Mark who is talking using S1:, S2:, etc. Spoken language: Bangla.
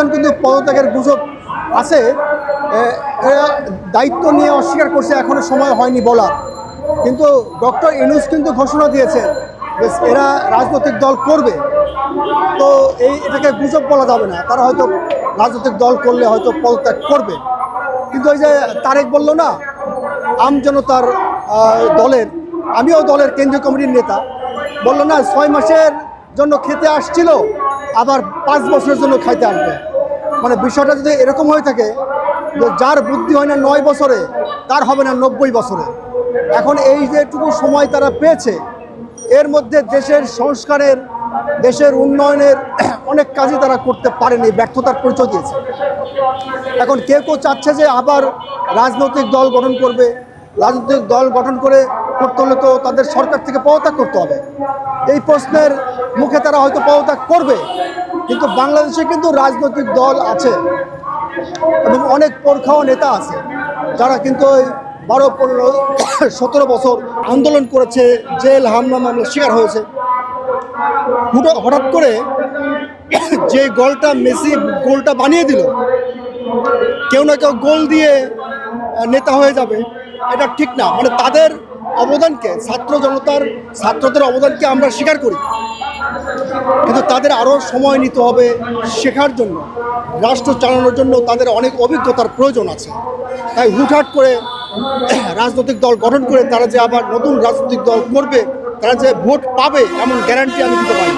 S1: দুজন কিন্তু পদত্যাগের গুজব আছে। এরা দায়িত্ব নিয়ে অস্বীকার করছে, এখনও সময় হয়নি বলা। কিন্তু ডক্টর ইনুস কিন্তু ঘোষণা দিয়েছে যে এরা রাজনৈতিক দল করবে। তো এই, এটাকে গুজব বলা যাবে না। তারা হয়তো রাজনৈতিক দল করলে হয়তো পদত্যাগ করবে। কিন্তু ওই যে তারেক বলল না, আম জনতার দলের, আমিও দলের কেন্দ্রীয় কমিটির নেতা। বলল না, ছয় মাসের জন্য খেতে আসছিল, আবার পাঁচ বছরের জন্য খাইতে আসবে। মানে বিষয়টা যদি এরকম হয়ে থাকে যে যার বুদ্ধি হয় না নয় বছরে, তার হবে না নব্বই বছরে। এখন এই যেটুকু সময় তারা পেয়েছে, এর মধ্যে দেশের সংস্কারের, দেশের উন্নয়নের অনেক কাজই তারা করতে পারেনি, ব্যর্থতার পরিচয় দিয়েছে। এখন কেউ কেউ চাচ্ছে যে আবার রাজনৈতিক দল গঠন করবে, রাজনৈতিক দল গঠন করে করতে হলে তো তাদের সরকার থেকে পদত্যাগ করতে হবে। এই প্রশ্নের মুখে তারা হয়তো পদত্যাগ করবে কিন্তু বাংলাদেশে কিন্তু রাজনৈতিক দল আছে এবং অনেক পরখাও নেতা আছে, যারা কিন্তু ওই বারো, পনেরো, সতেরো বছর আন্দোলন করেছে, জেল, হামলা, মামলার শিকার হয়েছে। হঠাৎ করে যে গোলটা মেসি গোলটা বানিয়ে দিল, কেউ না কেউ গোল দিয়ে নেতা হয়ে যাবে, এটা ঠিক না। মানে তাদের অবদানকে, ছাত্র জনতার, ছাত্রদের অবদানকে আমরা স্বীকার করি। কিন্তু তাদের আরও সময় নিতে হবে শেখার জন্য, রাষ্ট্র চালানোর জন্য তাদের অনেক অভিজ্ঞতার প্রয়োজন আছে তাই হুটহাট করে রাজনৈতিক দল গঠন করে তারা যে আবার নতুন রাজনৈতিক দল করবে, তারা যে ভোট পাবে এমন গ্যারান্টি আমি দিতে পারি।